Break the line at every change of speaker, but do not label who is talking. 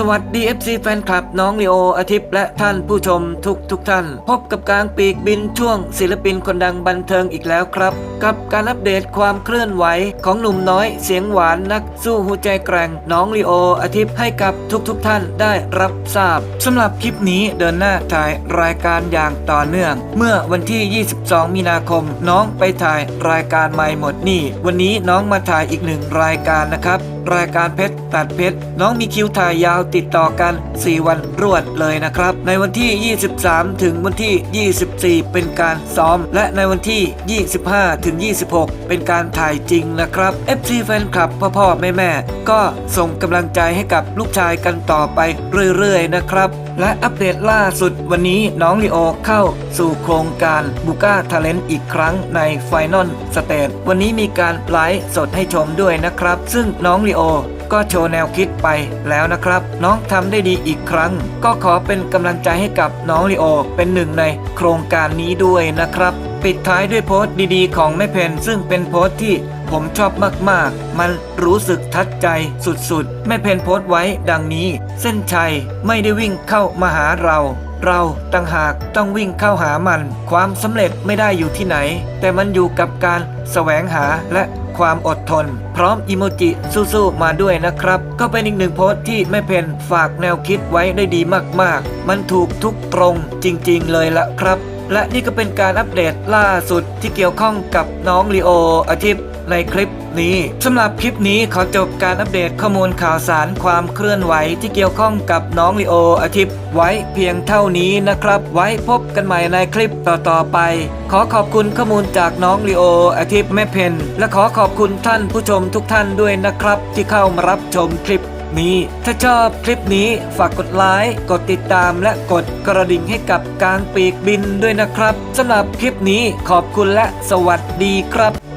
สวัสดี FC แฟนคลับน้องลีโออาทิตย์และท่านผู้ชมทุกทุกท่าน พบกับกลางปีกบินช่วงศิลปินคนดังบันเทิงอีกแล้วครับ กับการอัปเดตความเคลื่อนไหวของหนุ่มน้อยเสียงหวานนักสู้หัวใจแกร่งน้องลีโออาทิตย์ให้กับทุกทุกท่านได้รับทราบสำหรับคลิปนี้เดินหน้าถ่ายรายการอย่างต่อเนื่อง เมื่อวันที่ 22 มีนาคม น้องไปถ่ายรายการใหม่หมดนี่ วันนี้น้องมาถ่ายอีกหนึ่งรายการนะครับ รายการเพชรตัดเพชรน้องมีคิวถ่ายยาวติดต่อกัน 4 วันรวดเลยนะครับ ในวันที่ 23 ถึงวันที่ 24 เป็นการซ้อม และในวันที่ 25 ถึง 26 เป็นการถ่ายจริงนะครับ FC แฟนคลับพ่อพ่อแม่แม่ก็ส่งกำลังใจให้กับลูกชายกันต่อไปเรื่อยๆนะครับ และอัปเดตล่าสุดวันนี้น้องลีโอเข้า สู่โครงการบูก้าทาเลนต์อีกครั้งในไฟนอลสเตจวันนี้มีการไลฟ์สดให้ชมด้วยนะครับ ซึ่งน้องลีโอก็โชว์แนวคิดไปแล้วนะครับ น้องทำได้ดีอีกครั้ง ก็ขอเป็นกำลังใจให้กับน้องลีโอ เป็นหนึ่งในโครงการนี้ด้วยนะครับ ปิดท้ายด้วยโพสต์ดีๆ ของแม่เพนซึ่งเป็นโพสต์ที่ผมชอบมากๆ มันรู้สึกทัดใจสุดๆ แม่เพนโพสต์ไว้ดังนี้ เส้นชัยไม่ได้วิ่งเข้ามาหาเรา เราต่างหากต้องวิ่งเข้าหามัน ความสำเร็จไม่ได้อยู่ที่ไหน แต่มันอยู่กับการแสวงหาและความอดทน พร้อมอิโมจิสู้ๆมาด้วยนะครับ ก็เป็นอีกหนึ่งโพสต์ที่แม่เพนฝากแนวคิดไว้ได้ดีมากๆ มันถูกทุกตรงจริงๆเลยละครับ และนี่ก็เป็นการอัปเดตล่าสุดที่เกี่ยวข้องกับน้องลีโออาทิตย์ ในคลิปนี้สำหรับคลิปนี้ขอจบการอัปเดตข้อมูลข่าวสารความเคลื่อนไหวที่เกี่ยวข้องกับน้องลีโออาทิตย์ ไว้เพียงเท่านี้นะครับ ไว้พบกันใหม่ในคลิปต่อๆไป ขอขอบคุณข้อมูลจากน้องลีโออาทิตย์แม่เพนและขอขอบคุณท่านผู้ชมทุกท่านด้วยนะครับ ที่เข้ามารับชมคลิปนี้ถ้าชอบคลิปนี้ฝากกดไลค์กดติดตามและกดกระดิ่งให้กับกลางปีกบินด้วยนะครับสำหรับคลิปนี้ขอบคุณและสวัสดีครับ